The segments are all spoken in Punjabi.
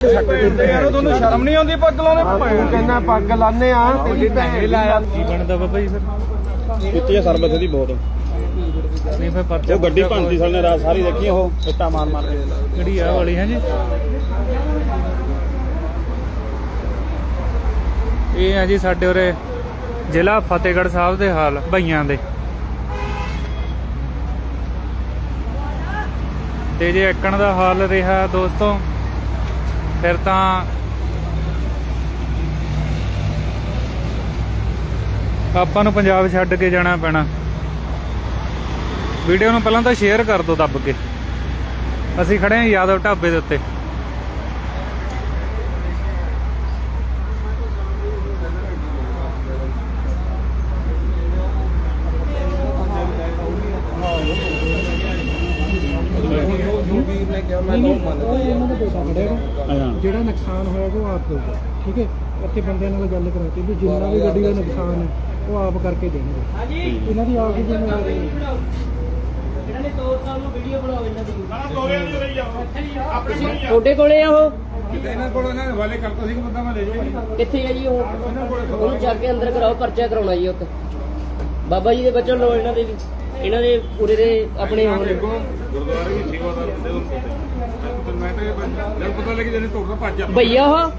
ਤੁਹਾਨੂੰ ਸ਼ਰਮ ਨਹੀਂ ਆਉਂਦੀ ਪੱਗ ਲਾਉਂਦੇ ਤੂੰ ਕਹਿੰਦਾ ਪੱਗ ਲਾਣੇ ਆ ਤੇਰੀ ਭੈਣ ਲਾਇਆ। ਕੀ ਬਣਦਾ ਬਾਬਾ ਜੀ ਫਿਰ। ਕੀਤੀ ਹੈ ਸਰਬਤ ਦੀ ਬਹੁਤ। ਨਹੀਂ ਫਿਰ ਪਰਚਾ ਉਹ ਗੱਡੀ ਭੰਨਤੀ ਸਾਨੇ ਰਾਤ ਸਾਰੀ ਦੇਖੀ ਉਹ। ਇੱਟਾਂ ਮਾਰ ਮਾਰ ਕੇ ਕਿਹੜੀ ਆ ਵਾਲੀ ਹੈ ਜੀ? ਇਹ ਆ ਜੀ ਸਾਡੇ ਉਰੇ ਜ਼ਿਲ੍ਹਾ ਫਤਿਹਗੜ੍ਹ ਸਾਹਿਬ ਦੇ ਹਾਲ ਭਈਆਂ ਦੇ। ਤੇ ਜੇ ਇੱਕਣ ਦਾ ਹਾਲ ਰਿਹਾ ਦੋਸਤੋ ਫਿਰ ਤਾਂ ਆਪਾਂ ਨੂੰ ਪੰਜਾਬ ਛੱਡ ਕੇ ਜਾਣਾ ਪੈਣਾ। ਵੀਡੀਓ ਨੂੰ ਪਹਿਲਾਂ ਤਾਂ ਸ਼ੇਅਰ ਕਰ ਦਿਓ ਦੱਬ ਕੇ। ਅਸੀਂ ਖੜੇ ਹਾਂ ਯਾਦਵ ਢਾਬੇ ਦੇ ਉੱਤੇ। ਜਿਹੜਾ ਨੁਕਸਾਨ ਹੋਇਆ ਉਹ ਆਪ ਦੇਊਗਾ ਠੀਕ ਹੈ? ਇੱਥੇ ਬੰਦਿਆਂ ਨਾਲ ਗੱਲ ਕਰਾਤੀ ਵੀ ਜਿੰਨਾ ਵੀ ਗੱਡੀ ਦਾ ਨੁਕਸਾਨ ਹੈ ਉਹ ਆਪ ਕਰਕੇ ਦੇਣਗੇ। ਇਹਨਾਂ ਦੀ ਆਪ ਦੀ ਜ਼ਿੰਮੇਵਾਰੀ ਤੁਹਾਡੇ ਕੋਲੇ ਆ ਉਹ? ਇਹਨਾਂ ਕੋਲ ਇਹਨਾਂ ਨੇ ਹਵਾਲੇ ਕਰਤਾ ਸੀ ਕਿ ਬੰਦਾ ਮੈਂ ਲੈ ਜਾਊਗਾ ਕਿੱਥੇ ਆ ਜੀ ਉਹ? ਉਹਨੂੰ ਜਾ ਕੇ ਅੰਦਰ ਕਰਾਓ ਪਰਚਾ ਕਰਾਉਣਾ ਜੀ ਉੱਥੇ। ਬਾਬਾ ਜੀ ਦੇ ਬੱਚੋਂ ਲੋ ਇਹਨਾਂ ਦੇ ਵੀ। ਇਹਨਾਂ ਦੇ ਪੂਰੇ ਦੇ ਆਪਣੇ ਹੋਣ। ਗੁਰਦੁਆਰੇ ਦੀ ਸੇਵਾਦਾਰ ਹੁੰਦੇ ਉਹ ਮੈਂ ਤਾਂ ਇਹ ਜਦ ਪਤਾ ਲੱਗੀ ਜਿਹਨੇ ਤੋੜਦਾ ਭੱਜ ਆ ਭਈਆ ਉਹ?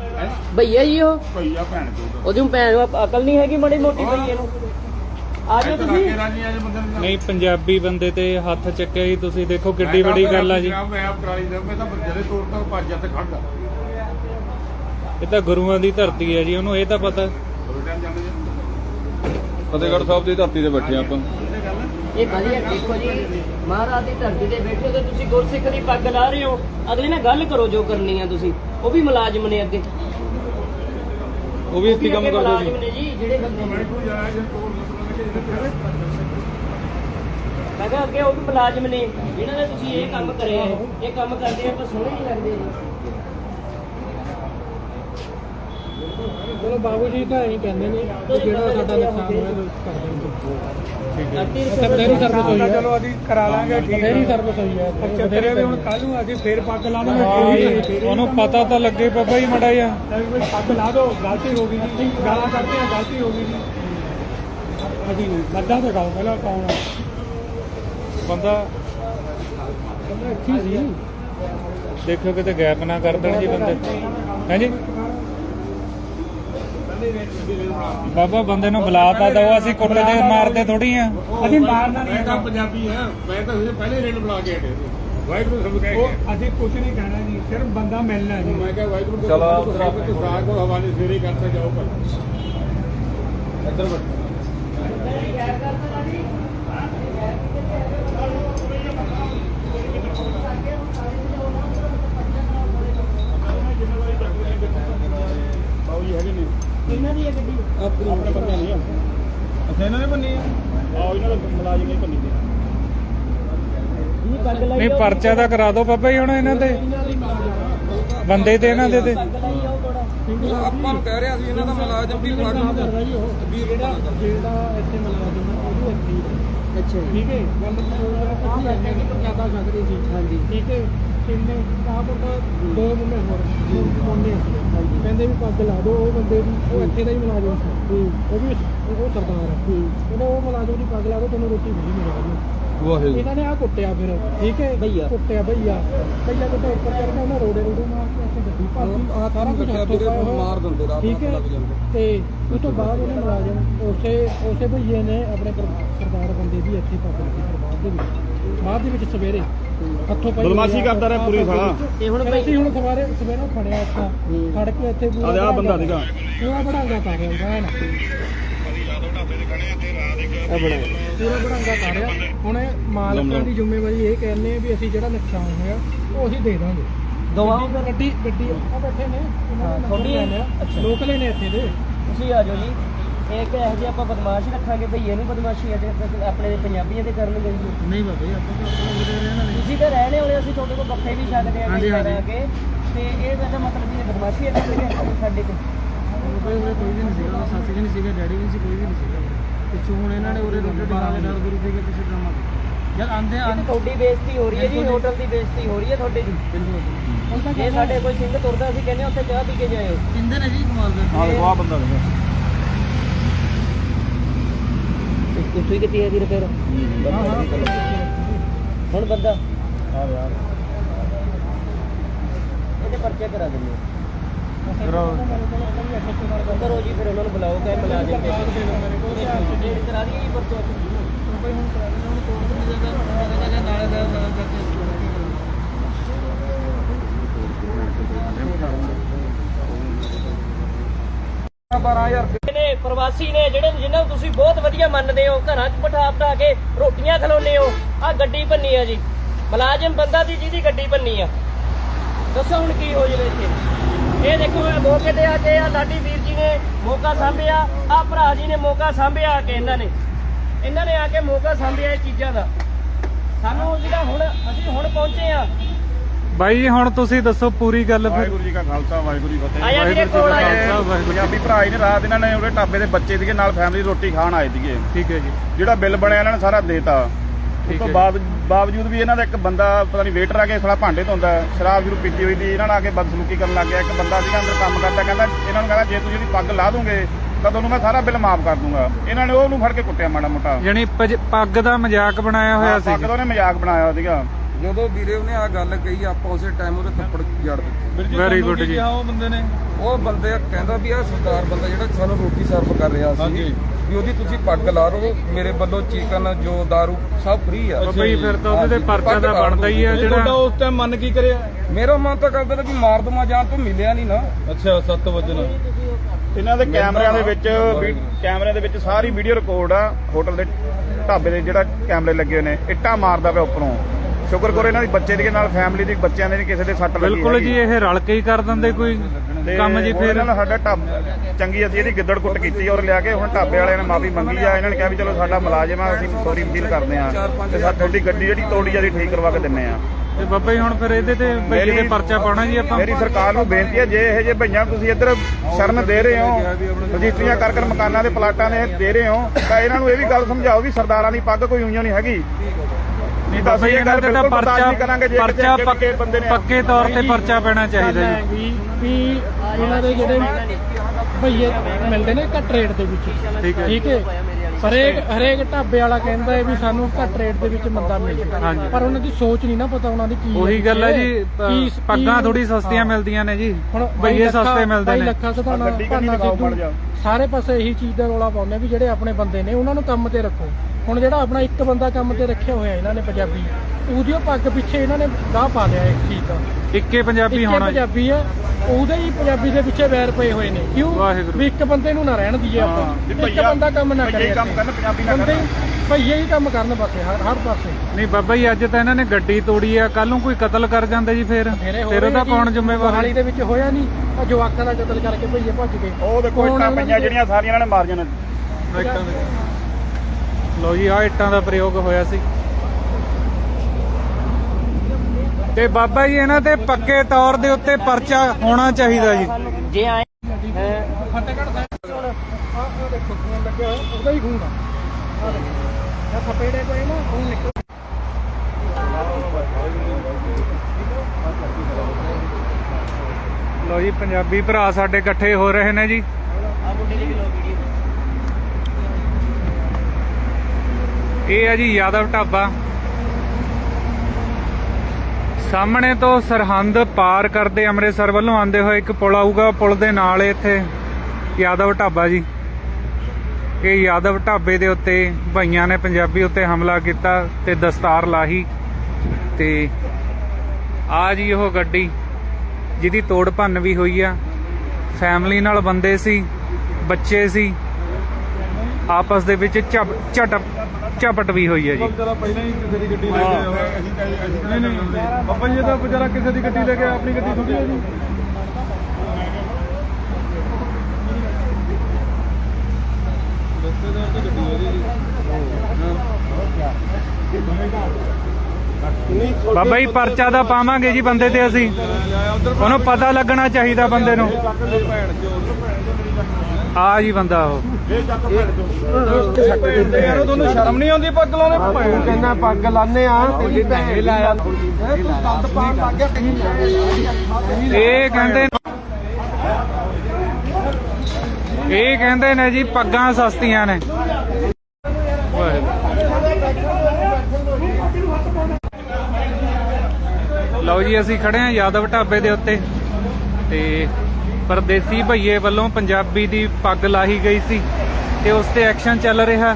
ਭਈਆ ਜੀ ਉਹ? ਭਈਆ ਭੈਣ ਚੋਦ ਉਹਦੀ ਭੈਣ ਨੂੰ ਅਕਲ ਨਹੀਂ ਹੈਗੀ ਮੜੀ ਮੋਟੀ ਭਈਏ ਨੂੰ। ਆ ਜਾਓ ਤੁਸੀਂ। ਨਹੀਂ ਪੰਜਾਬੀ ਬੰਦੇ ਤੇ ਹੱਥ ਚੱਕਿਆ ਜੀ ਤੁਸੀਂ ਦੇਖੋ ਕਿੱਡੀ ਵੱਡੀ ਗੱਲ ਆ ਜੀ। ਮੈਂ ਆਪ ਕਰਾਲੀ ਦਾ ਮੈਂ ਤਾਂ ਜਿਹੜੇ ਤੋੜਦਾ ਭੱਜ ਜਾ ਤੇ ਖੜਦਾ ਇਹ ਤਾਂ ਗੁਰੂਆਂ ਦੀ ਧਰਤੀ ਹੈ ਜੀ ਉਹਨੂੰ ਇਹ ਤਾਂ ਪਤਾ। ਫਤਿਹਗੜ੍ਹ ਸਾਹਿਬ ਦੀ ਧਰਤੀ ਤੇ ਬੈਠੇ ਆਪਾਂ। ਇਹ ਵਧੀਆ ਦੇਖੋ ਜੀ ਮਹਾਰਾਜ ਦੀ ਧਰਤੀ ਤੇ ਬੈਠੇ ਹੋ ਤੇ ਤੁਸੀਂ ਗੁਰਸਿੱਖ ਦੀ ਪੱਗ ਲਾ ਰਹੇ ਹੋ। ਅਗਲੇ ਨਾਲ ਗੱਲ ਕਰੋ ਜੋ ਕਰਨੀ ਆ ਤੁਸੀਂ। ਉਹ ਵੀ ਮੁਲਾਜ਼ਮ ਨੇ ਅੱਗੇ। ਉਹ ਵੀ ਇੱਥੇ ਕੰਮ ਕਰਦੇ ਮੁਲਾਜ਼ਮ ਨੇ ਜੀ ਜਿਹੜੇ ਬੰਦੇ ਨੇ। ਮੈਂ ਕਿਹਾ ਅੱਗੇ ਉਹ ਵੀ ਮੁਲਾਜ਼ਮ ਨੇ ਜਿਨ੍ਹਾਂ ਨੇ ਤੁਸੀਂ ਇਹ ਕੰਮ ਕਰਿਆ ਇਹ ਕੰਮ ਕਰਦੇ ਆਪਾਂ ਸੋਹਣੇ ਨਹੀਂ ਲੱਗਦੇ। ਜੀ ਚਲੋ ਬਾਬੂ ਜੀ ਤਾਂ ਐਂ ਕਹਿੰਦੇ ਨੇ ਕਿ ਜਿਹੜਾ ਸਾਡਾ ਨੁਕਸਾਨ ਹੋਇਆ ਉਹ ਕਰ ਦੇਣਗੇ ਅੱਧੀ ਬਥੇਰੀ ਸਰਵਿਸ ਹੋਈ ਹੈ। ਚਲੋ ਅਸੀਂ ਕਰਾ ਲਾਂਗੇ ਬਥੇਰੀ ਸਰਵਿਸ ਹੋਈ ਹੈ। ਚੱਕਰੇ ਵੀ ਹੁਣ ਕੱਲ ਨੂੰ ਅਸੀਂ ਫੇਰ ਪੱਗ ਲਾਵਾਂਗੇ ਉਹਨੂੰ ਪਤਾ ਤਾਂ ਲੱਗੇ ਬਾਬਾ ਜੀ ਮੜਾ ਜਾ ਪੱਗ ਲਾ ਦੋ ਗਲਤੀ ਹੋ ਗਈ ਜੀ। ਗਾਲਾਂ ਕਰਦੇ ਆ ਗਲਤੀ ਹੋ ਗਈ ਜੀ। ਅਸੀਂ ਬੱਦਾ ਤੇ ਗਾਉ ਪਹਿਲਾਂ ਕੌਣ ਆ ਬੰਦਾ ਅੱਛੀ ਸੀ। ਦੇਖੋ ਕਿਤੇ ਗੈਪ ਨਾ ਕਰ ਦੇਣ ਜੀ ਬੰਦੇ। ਹੈ ਜੀ? ਬਾਬਾ ਬੰਦੇ ਨੂੰ ਬੁਲਾਤਾ ਦੋ ਅਸੀਂ ਕੁੱਟਦੇ ਮਾਰਦੇ ਥੋੜੀ ਆ। ਅਸੀਂ ਮਾਰਨਾ ਨਹੀਂ ਤਾਂ ਪੰਜਾਬੀ ਹੈ ਮੈਂ ਤਾਂ ਤੁਸੀਂ ਪਹਿਲੇ ਰੇਡ ਬੁਲਾ ਕੇ ਸੀ। ਵਾਹਿਗੁਰੂ ਸਭ ਕਹਿ ਕੇ ਅਸੀਂ ਕੁਝ ਨਹੀਂ ਕਹਿਣਾ ਜੀ ਸਿਰਫ ਬੰਦਾ ਮਿਲਣਾ ਜੀ। ਮੈਂ ਕਿਹਾ ਵਾਹਿਗੁਰੂ ਚਲੋ ਤੁਸੀਂ ਤਰ੍ਹਾਂ ਤੁਸੀਂ ਰਾਗ ਕੋਲ ਹਵਾਲੇ ਸਵੇਰੇ ਕਰਤਾ ਜਾਓ ਪਰ ਇੱਧਰ ਬੈਠੋ ਬਾਉ ਜੀ ਹੈਗੇ ਨੇ ਇਹਨਾਂ ਦੀ ਇਹ ਗੱਡੀ ਆਪਣੇ ਬੰਦੇ ਨਹੀਂ ਆ। ਅੱਛਾ ਇਹਨਾਂ ਨੇ ਬੰਨੀ ਆ? ਆਹ ਇਹਨਾਂ ਦਾ ਮੁਲਾਜ਼ਮ ਨਹੀਂ ਬੰਨੀ ਦੇ ਇਹ ਪੱਗ ਲਾਈ ਨਹੀਂ ਜਾਓ। ਪਰਚਾ ਤਾਂ ਕਰਾ ਦਿਓ ਬਾਬਾ ਜੀ ਹੁਣ ਇਹਨਾਂ ਤੇ। ਬੰਦੇ ਤੇ ਇਹਨਾਂ ਦੇ ਤੇ। ਆਪਾਂ ਨੂੰ ਕਹਿ ਰਿਹਾ ਸੀ ਇਹਨਾਂ ਦਾ ਮੁਲਾਜ਼ਮ ਵੀ ਜਿਹੜਾ ਜਿਹੜਾ ਇੱਥੇ ਮੁਲਾਜ਼ਮ ਉਹ ਵੀ ਇੱਥੇ ਹੀ ਹੈ ਅੱਛਾ ਠੀਕ ਹੈ? ਗੱਲ ਆ ਬੈਠੇ ਕਿ ਪ੍ਰਜਾਦਾ ਸਕਦੇ ਸੀ। ਹਾਂਜੀ। ਠੀਕ ਹੈ? ਕਿੰਨੇ ਕਾ ਪੁੱਤ ਦੋ ਮੁੰਡੇ ਹੋਰ ਮੁੰਡੇ ਕਹਿੰਦੇ ਵੀ ਪੱਗ ਲਾ ਦਿਓ ਉਹ ਬੰਦੇ ਦੀ ਉਹ ਇੱਥੇ ਦਾ ਹੀ ਮੁਲਾਜ਼ਮ ਸੀ। ਉਹ ਵੀ ਉਹ ਸਰਦਾਰ ਹੈ ਕਹਿੰਦਾ ਉਹ ਮੁਲਾਜ਼ਮ ਦੀ ਪੱਗ ਲਾ ਦਿਓ ਤੁਹਾਨੂੰ ਰੋਟੀ ਮਿਲੀ ਮਿਲੇਗੀ। ਵਾਹਿਗੁਰੂ। ਇਹਨਾਂ ਨੇ ਆ ਕੁੱਟਿਆ ਫਿਰ ਠੀਕ ਹੈ? ਭਈਆ। ਕੁੱਟਿਆ ਭਈਆ। ਭਈਆ ਕੁੱਟਿਆ ਉੱਪਰ ਚੜ ਗਿਆ ਉਹਨਾਂ ਰੋੜੇ ਰੋੜੇ ਮਾਰ ਕੇ ਇੱਥੇ ਗੱਡੀ ਭਰਤੀ ਆਹ ਕੰਮ ਕੱਟਿਆ ਵੀਰੇ, ਮਾਰ ਦਿੰਦੇ ਰਾਤ ਠੀਕ ਹੈ? ਲੱਗ ਜਾਂਦੇ। ਤੇ ਉਸ ਤੋਂ ਬਾਅਦ ਉਹਨੇ ਮੁਲਾਜ਼ਮ ਉਸੇ ਉਸੇ ਭਈਏ ਨੇ ਆਪਣੇ ਸਰਦਾਰ ਬੰਦੇ ਦੀ ਇੱਥੇ ਪੱਗ ਲੱਗੀ ਫਿਰ ਬਾਅਦ ਦੇ ਵਿੱਚ। ਬਾਅਦ ਦੇ ਵਿੱਚ ਸਵੇਰੇ ਹੱਥੋਂ ਪਈ ਬਦਮਾਸ਼ੀ ਕਰਦਾ ਰਿਹਾ ਪੂਰੀ ਸਾਲਾ। ਤੇ ਹੁਣ ਫਿਰ ਅਸੀਂ ਹੁਣ ਸਵੇਰੇ ਸਵੇਰੇ ਫੜਿਆ ਇੱਥਾ। ਫੜ ਕੇ ਇੱਥੇ ਪੂਰਾ ਆਹ ਬੰਦਾ ਸੀਗਾ। ਪੂਰਾ ਬੜਾਂਗਾ ਕਰ ਰਿਹਾ ਹੁੰਦਾ ਹੈ ਨਾ। ਆ ਬਣਾਇਆ ਪੂਰਾ ਬੜਾਂਗਾ ਕਰ ਰਿਹਾ ਹੁਣ ਇਹ ਮਾਲਕਾਂ ਦੀ ਜ਼ਿੰਮੇਵਾਰੀ ਇਹ ਕਹਿੰਦੇ ਆ ਵੀ ਅਸੀਂ ਜਿਹੜਾ ਨੁਕਸਾਨ ਹੋਇਆ ਉਹ ਅਸੀਂ ਦੇ ਦਾਂਗੇ। ਦਵਾਓ ਗੱਡੀ ਗੱਡੀ ਆ ਬੈਠੇ ਨੇ। ਲੋਕਲੇ ਨੇ ਇੱਥੇ ਦੇ। ਤੁਸੀਂ ਆ ਜਾਓ ਜੀ। ਇੱਕ ਇਹੋ ਜਿਹੇ ਆਪਾਂ ਬਦਮਾਸ਼ ਰੱਖਾਂਗੇ ਭਈਏ ਨੂੰ ਬਦਮਾਸ਼ੀ ਅੱਜ ਆਪਣੇ ਪੰਜਾਬੀਆਂ ਤੇ ਕਰਨਗੇ ਜੀ ਨਹੀਂ ਬਾਬਾ ਜੀ ਆਪਾਂ ਤਾਂ ਆਪਣੇ ਵੀਰੇ ਰਹਿਣਾ ਨਹੀਂ ਤੁਸੀਂ ਤਾਂ ਰਹਿਣੇ ਵਾਲੇ ਅਸੀਂ ਤੁਹਾਡੇ ਕੋਲ ਗੱਫੇ ਵੀ ਛੱਡਦੇ ਆ ਕਈ। ਤਰ੍ਹਾਂ ਕੇ। ਤੇ ਇਹ ਤਾਂ ਮਤਲਬ ਇਹ ਬਦਮਾਸ਼ੀ ਹੈ ਕਿ ਸਾਡੇ ਤੇ। ਕੋਈ ਉਰੇ ਕੋਈ ਵੀ ਨਹੀਂ ਸੀਗਾ ਸੱਸ ਵੀ ਨਹੀਂ ਸੀਗਾ ਡੈਡੀ ਵੀ ਨਹੀਂ ਸੀ ਕੋਈ ਵੀ ਨਹੀਂ ਸੀਗਾ। ਪਿੱਛੋਂ ਹੁਣ ਇਹਨਾਂ ਨੇ ਉਰੇ ਰੋਟੀ ਬਣਾ ਕੇ ਡਰ ਗੁਰੂ ਦੇ ਕੇ ਪਿੱਛੇ ਡਰਾਮਾ ਜਦ ਆਂਦੇ ਤਾਂ ਤੁਹਾਡੀ ਬੇਇੱਜ਼ਤੀ ਹੋ ਰਹੀ ਹੈ ਜੀ ਹੋਟਲ ਦੀ ਬੇਇੱਜ਼ਤੀ ਹੋ ਰਹੀ ਹੈ ਤੁਹਾਡੇ ਦੀ ਬਿਲਕੁਲ ਜੇ। ਸਾਡੇ ਕੋਈ ਸਿੰਘ ਤੁਰਦਾ ਅਸੀਂ ਕਹਿੰਦੇ ਉੱਥੇ ਚਾਹ ਪੀ ਕੇ ਜਾਇਓ। ਕਿੰਦੇ ਨੇ ਜੀ ਕਮਾਲ ਦੇ ਹਾਂ ਆ ਬੰਦਾ ਦੇਖੋ। ਉੱਥੋਂ ਹੀ ਕੀਤੀ ਹੈ ਦੀ ਰਿਪੇਅਰ ਹੁਣ ਬੰਦਾ। ਹਾਂ ਯਾਰ ਇਹਦੇ ਪਰਚੇ ਕਰਾ ਦਿੰਦੇ ਕਰੋ ਜੀ ਫਿਰ ਉਹਨਾਂ ਨੂੰ ਬੁਲਾਓ ਕਹੇ ਮਿਲਾ ਦੇ ਜਿਹੜੀ ਕਰਾ ਦੀ ਜੀ ਵਰਤੋਂ ਕੋਈ ਹੁਣ ਕਰਾ ਦੇ ਉਹਨੂੰ ਤੋੜ ਦੇ ਜਗ੍ਹਾ ਜਗ੍ਹਾ ਨਾਲ ਨਾਲ ਕਰਕੇ 12000 ਪ੍ਰਵਾਸੀ ਨੇ ਜਿਹੜੇ ਜਿਨ੍ਹਾਂ ਨੂੰ ਤੁਸੀਂ ਬਹੁਤ ਵਧੀਆ ਮੰਨਦੇ ਹੋ, ਘਰਾਂ 'ਚ ਬਿਠਾ ਬਿਠਾ ਕੇ ਰੋਟੀਆਂ ਖਿਲਾਉਂਦੇ ਹੋ ਆ ਗੱਡੀ ਭੰਨੀ ਆ ਜੀ। ਮੁਲਾਜ਼ਮ ਬੰਦਾ ਦੀ ਜਿਹਦੀ ਗੱਡੀ ਭੰਨੀ ਆ। ਦੱਸੋ ਹੁਣ ਕੀ ਹੋ ਜਵੇ ਇੱਥੇ? ਇਹ ਦੇਖੋ, ਇਹ ਮੌਕੇ ਤੇ ਆ ਕੇ ਆ ਲਾਡੀ ਵੀਰ ਜੀ ਨੇ ਮੌਕਾ ਸਾਂਭਿਆ, ਆ ਭਰਾ ਜੀ ਨੇ ਮੌਕਾ ਸਾਂਭਿਆ ਆ ਕੇ ਇਹਨਾਂ ਨੇ। ਇਹਨਾਂ ਨੇ ਆ ਕੇ ਮੌਕਾ ਸਾਂਭਿਆ ਇਹ ਚੀਜ਼ਾਂ ਦਾ। ਸਾਨੂੰ ਜਿਹੜਾ ਹੁਣ, ਅਸੀਂ ਹੁਣ ਪਹੁੰਚੇ ਆ ਬਾਈ ਜੀ ਹੁਣ ਤੁਸੀਂ ਦੱਸੋ ਪੂਰੀ ਗੱਲ ਫਿਰ। ਵਾਹਿਗੁਰੂ ਜੀ ਕਾ ਖਾਲਸਾ ਵਾਹਿਗੁਰੂ ਜੀ ਕੀ ਫਤਿਹ। ਆਇਆ ਵੀਰੇ ਕੋਲ ਆਇਆ। ਪੰਜਾਬੀ ਭਰਾ ਹੀ ਨੇ ਰਾਤ ਇਹਨਾਂ ਨੇ ਉਹਦੇ ਢਾਬੇ ਦੇ ਬੱਚੇ ਸੀਗੇ ਨਾਲ ਫੈਮਿਲੀ ਰੋਟੀ ਖਾਣ ਆਏ ਸੀਗੇ। ਠੀਕ ਹੈ ਜੀ। ਜਿਹੜਾ ਬਿੱਲ ਬਣਿਆ ਇਹਨਾਂ ਨੇ ਸਾਰਾ ਦੇਤਾ। ਉਸ ਠੀਕ ਤੋਂ। ਬਾਅਦ ਬਾਵਜੂਦ ਵੀ ਇਹਨਾਂ ਦਾ ਇੱਕ ਬੰਦਾ ਪਤਾ ਨਹੀਂ ਵੇਟਰ ਆ ਕੇ ਸਾਲਾ ਭਾਂਡੇ ਧੋਂਦਾ ਸ਼ਰਾਬ ਸ਼ੁਰੂ ਪੀਤੀ ਹੋਈ ਦੀ ਇਹਨਾਂ ਨਾਲ ਆ ਕੇ ਬਦਸਲੂਕੀ ਕਰਨ ਲੱਗ ਗਿਆ। ਇੱਕ ਬੰਦਾ ਸੀਗਾ ਅੰਦਰ ਕੰਮ ਕਰਦਾ ਕਹਿੰਦਾ ਇਹਨਾਂ ਨੂੰ ਕਹਿੰਦਾ ਜੇ ਤੁਸੀਂ ਇਹਦੀ ਪੱਗ ਲਾ ਦੋਗੇ ਤਾਂ ਤੁਹਾਨੂੰ ਮੈਂ ਸਾਰਾ ਬਿੱਲ ਮਾਫ ਕਰ ਦੂੰਗਾ। ਇਹਨਾਂ ਨੇ ਉਹਨੂੰ ਫੜ ਕੇ ਕੁੱਟਿਆ ਮਾੜਾ ਮੋਟਾ। ਯਾਨੀ ਪਜ- ਪੱਗ ਦਾ ਮਜ਼ਾਕ ਬਣਾਇਆ ਹੋਇਆ ਸੀ ਪੱਗ ਦਾ ਉਹਨੇ ਮਜ਼ਾਕ ਬਣਾਇਆ ਸੀਗਾ। ਜਦੋਂ ਵੀਰੇ ਉਹਨੇ ਆ ਗੱਲ ਕਹੀ ਆਪਾਂ ਉਸੇ ਟਾਈਮ ਉਹਦੇ ਥੱਪੜ ਜੜ ਦਿੱਤੇ। ਵੈਰੀ ਗੁੱਡ ਜੀ। ਉਹ ਬੰਦੇ ਨੇ? ਉਹ ਬੰਦੇ ਕਹਿੰਦਾ ਵੀ ਆ ਸਰਦਾਰ ਬੰਦਾ ਜਿਹੜਾ ਸਾਨੂੰ ਰੋਟੀ ਸਰਵ ਕਰ ਰਿਹਾ ਸੀ ਹਾਂਜੀ। ਵੀ ਉਹਦੀ ਤੁਸੀਂ ਪੱਗ ਲਾ ਰੋ ਮੇਰੇ ਵੱਲੋਂ ਚਿਕਨ ਜੋ ਦਾਰੂ ਸਭ ਫ੍ਰੀ ਆ। ਬਈ ਫਿਰ ਤਾਂ ਉਹਦੇ ਤੇ ਪਰਚਾ ਦਾ ਬਣਦਾ ਹੀ ਆ ਜਿਹੜਾ ਉਸ ਟਾਈਮ ਮੰਨ ਕੀ ਕਰਿਆ? ਮੇਰਾ ਮਨ ਤਾਂ ਕਰਦਾ ਤਾ ਵੀ ਮਾਰ ਦਮਾ ਜਾਨ ਤੋਂ ਮਿਲਿਆ ਨਹੀਂ ਨਾ। ਅੱਛਾ 7 ਵਜੇ ਇਹਨਾਂ ਦੇ ਕੈਮਰਿਆਂ ਦੇ ਵਿੱਚ ਵੀ- ਕੈਮਰਿਆਂ ਦੇ ਵਿੱਚ ਸਾਰੀ ਵੀਡੀਓ ਰਿਕਾਰਡ ਆ ਹੋਟਲ ਦੇ ਢਾਬੇ ਦੇ ਜਿਹੜਾ ਕੈਮਰੇ ਲੱਗੇ ਹੋਏ ਨੇ ਇੱਟਾਂ ਮਾਰਦਾ ਪਿਆ ਉੱਪਰੋਂ। ਸ਼ੁਕਰ ਕਰੋ ਇਹਨਾਂ ਦੀ ਬੱਚੇ ਦੇ ਨਾਲ ਫੈਮਿਲੀ ਦੀ ਬੱਚਿਆਂ ਦੇ ਨਹੀਂ ਕਿਸੇ ਦੇ ਸੱਟ ਲੱਗੀ ਬਿਲਕੁਲ ਜੀ। ਇਹ ਰਲ ਕੇ ਹੀ ਕਰ ਦਿੰਦੇ ਕੋਈ ਕੰਮ ਜੀ ਫਿਰ। ਇਹਨਾਂ ਨਾਲ ਸਾਡਾ ਢਾਬ ਚੰਗੀ ਅਸੀਂ ਇਹਦੀ ਗਿੱਦੜ ਕੁੱਟ ਕੀਤੀ ਔਰ ਲਿਆ ਕੇ ਹੁਣ ਢਾਬੇ ਵਾਲਿਆਂ ਨੇ ਮਾਫੀ ਮੰਗੀ ਆ ਇਹਨਾਂ ਨੇ ਕਿਹਾ ਵੀ ਚਲੋ ਸਾਡਾ ਮੁਲਾਜ਼ਮ ਆ ਅਸੀਂ ਸੌਰੀ ਫੀਲ ਕਰਦੇ ਆ। ਤੇ ਸਾਡੀ ਤੁਹਾਡੀ ਗੱਡੀ ਜਿਹੜੀ ਤੋੜੀ ਆ ਅਸੀਂ ਠੀਕ ਕਰਵਾ ਕੇ ਦਿੰਨੇ ਆ। ਤੇ ਬਾਬਾ ਜੀ ਹੁਣ ਫਿਰ ਇਹਦੇ ਤੇ ਬਈ ਤੇ ਪਰਚਾ ਪਾਉਣਾ ਜੀ ਆਪਾਂ। ਮੇਰੀ ਸਰਕਾਰ ਨੂੰ ਬੇਨਤੀ ਹੈ ਜੇ ਇਹ ਜੇ ਭਈਆਂ ਤੁਸੀਂ ਇੱਧਰ ਸ਼ਰਨ ਦੇ ਰਹੇ ਹੋ ਰਜਿਸਟਰੀਆਂ ਕਰ ਕਰ ਮਕਾਨਾਂ ਦੇ ਪਲਾਟਾਂ ਦੇ ਦੇ ਰਹੇ ਹੋ ਤਾਂ ਇਹਨਾਂ ਨੂੰ ਇਹ ਵੀ ਗੱਲ ਸਮਝਾਓ ਵੀ ਸਰਦਾਰਾਂ ਦੀ ਪੱਗ ਕੋਈ ਉਈਆਂ ਨਹੀਂ ਹੈਗੀ। ਨਹੀਂ ਤਾਂ ਬਾਬਾ ਅਸੀਂ ਇਹ ਗੱਲ ਬਿਲਕੁਲ ਪਰਚਾ ਨਹੀਂ ਕਰਾਂਗੇ ਜੇ ਕਿਤੇ ਪਰਚਾ ਪੱਕੇ ਤੌਰ ਤੇ ਪਰਚਾ ਪੈਣਾ ਚਾਹੀਦਾ ਜੀ। ਵੀ ਇਹਨਾਂ ਦੇ ਜਿਹੜੇ ਭਈਏ ਮਿਲਦੇ ਨੇ ਘੱਟ ਰੇਟ ਦੇ ਵਿੱਚ। ਠੀਕ ਹੈ। ਹਰੇਕ ਹਰੇਕ ਢਾਬੇ ਵਾਲਾ ਕਹਿੰਦਾ ਹੈ ਵੀ ਸਾਨੂੰ ਘੱਟ ਰੇਟ ਦੇ ਵਿੱਚ ਮੰਦਾ ਮਿਲ ਹਾਂਜੀ। ਜਾਵੇ ਪਰ ਉਹਨਾਂ ਦੀ ਸੋਚ ਨਹੀਂ ਨਾ ਪਤਾ ਉਹਨਾਂ ਦੀ ਕੀ ਉਹੀ ਗੱਲ ਹੈ ਜੀ ਕੀ- ਪ- ਪੱਗਾਂ ਕੀ- ਥੋੜੀ ਸਸਤੀਆਂ। ਮਿਲਦੀਆਂ ਨੇ ਜੀ ਹੁਣ ਬਈਏ ਸਸਤੇ ਮਿਲਦੇ ਨੇ ਲੱਖਾਂ ਸਧਾਣਾ ਗੱਡੀ ਕਿੰਨੀ ਭਾਨਾ ਲਗਾਓ ਮੜ ਜਾ। ਸਿੱਧੂ ਸਾਰੇ ਪਾਸੇ ਇਹੀ ਚੀਜ਼ ਦਾ ਰੌਲਾ ਪਾਉਂਦੇ ਵੀ ਜਿਹੜੇ ਆਪਣੇ ਬੰਦੇ ਨੇ ਉਹਨਾਂ ਨੂੰ ਕੰਮ ਤੇ ਰੱਖੋ ਹੁਣ ਜਿਹੜਾ ਆਪਣਾ ਇੱਕ ਬੰਦਾ ਕੰਮ ਤੇ ਰੱਖਿਆ ਹੋਇਆ ਇਹਨਾਂ ਨੇ ਪੰਜਾਬੀ ਉਹਦੀ ਉਹ ਪੱਗ ਪਿੱਛੇ ਇਹਨਾਂ ਨੇ ਗਾਹ ਪਾ ਲਿਆ ਇੱਕ ਚੀਜ਼ ਦਾ ਇੱਕੇ ਪੰਜਾਬੀ ਇੱਕੇ ਹੋਣਾ ਜੀ ਪੰਜਾਬੀ ਆ ਉਹਦੇ ਹੀ ਪੰਜਾਬੀ ਦੇ ਪਿੱਛੇ ਵੈਰ ਪਏ ਹੋਏ ਨੇ। ਕਿਉਂ? ਵਾਹਿਗੁਰੂ। ਵੀ ਇੱਕ ਬੰਦੇ ਨੂੰ ਨਾ ਰਹਿਣ ਦਈਏ ਆਪਾਂ। ਇੱਕ ਭਈਆ- ਬੰਦਾ ਕੰਮ ਨਾ ਭਈਆ ਕਰੇ ਕੰਮ ਕਰਨ, ਪੰਜਾਬੀ ਨਾ ਬੰਦੇ ਕਰਨ। ਭਈਏ ਹੀ ਕੰਮ ਕਰਨ ਪਾਸੇ ਹਰ ਹਰ ਪਾਸੇ। ਨਹੀਂ ਬਾਬਾ ਜੀ ਅੱਜ ਤਾਂ ਇਹਨਾਂ ਨੇ ਗੱਡੀ ਤੋੜੀ ਆ। ਕੱਲ ਨੂੰ ਕੋਈ ਕਤਲ ਕਰ ਜਾਂਦਾ ਜੀ ਫਿਰ। ਮੇਰੇ ਫਿਰ ਉਹਦਾ ਕੌਣ ਜ਼ਿੰਮੇਵਾਰ? ਮੋਹਾਲੀ ਦੇ ਵਿੱਚ ਹੋਇਆ ਨਹੀਂ। ਆ ਜਵਾਕਾਂ ਦਾ ਕਤਲ ਕਰਕੇ ਭਈਏ ਭੱਜ ਗਏ। ਉਹ ਦੇਖੋ ਕੌਣ ਇੱਟਾਂ ਉਹਨਾਂ ਪਈਆਂ ਦੇ- ਜਿਹੜੀਆਂ ਸਾਰੀਆਂ ਇਹਨਾਂ ਨੇ ਮਾਰੀਆਂ ਨੇ ਲੋ ਜੀ ਆ ਇੱਟਾਂ ਦਾ ਪ੍ਰਯੋਗ ਹੋਇਆ ਸੀ। ਤੇ ਬਾਬਾ ਜੀ ਇਹਨਾਂ ਤੇ ਪੱਕੇ ਤੌਰ ਦੇ ਉੱਤੇ ਪਰਚਾ ਹੋਣਾ ਚਾਹੀਦਾ ਜੀ। ਜੇ ਆਏ ਹੈਂ, ਫਤਿਹਗੜ੍ਹ ਸਾਹਿਬ ਹੁਣ ਆ ਆ ਦੇਖੋ ਖੂਨ ਲੱਗਿਆ ਹੋਇਆ ਉਹਦਾ ਹੀ ਖੂਨ ਆ ਆ ਦੇਖੋ ਇਹ ਥਪੇੜੇ ਕੋਈ ਨਾ ਖੂਨ ਨਿਕਲ ਲੋ ਜੀ ਪੰਜਾਬੀ ਭਰਾ ਸਾਡੇ ਇਕੱਠੇ ਹੋ ਰਹੇ ਨੇ ਜੀ। ਆ ਇਹ ਹੈ ਜੀ ਯਾਦਵ ਢਾਬਾ। ਸਾਹਮਣੇ ਤੋਂ ਸਰਹੰਦ ਪਾਰ ਕਰਦੇ ਅੰਮ੍ਰਿਤਸਰ ਵੱਲੋਂ ਆਉਂਦੇ ਹੋਏ ਇੱਕ ਪੁਲ ਆਊਗਾ ਪੁਲ ਦੇ ਨਾਲ ਇੱਥੇ ਯਾਦਵ ਢਾਬਾ ਜੀ। ਇਹ ਯਾਦਵ ਢਾਬੇ ਦੇ ਉੱਤੇ ਭਾਈਆਂ ਨੇ ਪੰਜਾਬੀ ਉੱਤੇ ਹਮਲਾ ਕੀਤਾ ਤੇ ਦਸਤਾਰ ਲਾਹੀ ਤੇ ਆ ਜੀ ਉਹ ਗੱਡੀ, ਜਿਹਦੀ ਤੋੜ ਭੰਨ ਵੀ ਹੋਈ ਆ। ਫੈਮਿਲੀ ਨਾਲ ਬੰਦੇ ਸੀ, ਬੱਚੇ ਸੀ। ਆਪਸ ਦੇ ਵਿੱਚ ਝਪ ਝਟਪ ਝਪਟ ਵੀ ਹੋਈ ਹੈ ਜੀ। ਵਿਚਾਰਾ ਪਹਿਲਾਂ ਹੀ ਕਿਸੇ ਦੀ ਗੱਡੀ ਲੈ ਕੇ ਆਇਆ ਨਹੀਂ ਨਹੀਂ। ਬਾਬਾ ਜੀ ਇਹ ਤਾਂ ਵਿਚਾਰਾ ਕਿਸੇ ਦੀ ਗੱਡੀ ਲੈ ਕੇ ਆਪਣੀ ਗੱਡੀ ਥੋੜੀ ਹੈ ਜੀ। ਬਾਬਾ ਜੀ ਪਰਚਾ ਦਾ ਪਾਵਾਂਗੇ ਜੀ ਬੰਦੇ ਤੇ ਅਸੀਂ। ਉਹਨੂੰ ਪਤਾ ਲੱਗਣਾ ਚਾਹੀਦਾ ਬੰਦੇ ਨੂੰ। ਆ ਜੀ ਬੰਦਾ ਉਹ। ਯਾਰ ਤੁਹਾਨੂੰ ਸ਼ਰਮ ਨਹੀਂ ਆਉਂਦੀ ਪੱਗ ਲਾਉਂਦੇ ਭੈਣ ਕਹਿੰਦਾ ਪੱਗ ਲਾਣੇ ਆ ਤੇਰੀ ਭੈਣ ਲਾਇਆ ਤੂੰ ਦੰਦ ਪਾਣ ਲੱਗ ਗਿਆ ਇਹ ਕਹਿੰਦੇ ਇਹ ਕਹਿੰਦੇ ਨੇ ਜੀ ਪੱਗਾਂ ਸਸਤੀਆਂ ਨੇ। ਲਓ ਜੀ, ਅਸੀਂ ਖੜੇ ਹਾਂ ਯਾਦਵ ਢਾਬੇ ਦੇ ਉੱਤੇ ਤੇ ਪਰਦੇਸੀ ਭਈਏ ਵੱਲੋਂ ਪੰਜਾਬੀ ਦੀ ਪੱਗ ਲਾਹੀ ਗਈ ਸੀ ਤੇ ਉਸ ਤੇ ਐਕਸ਼ਨ ਚੱਲ ਰਿਹਾ।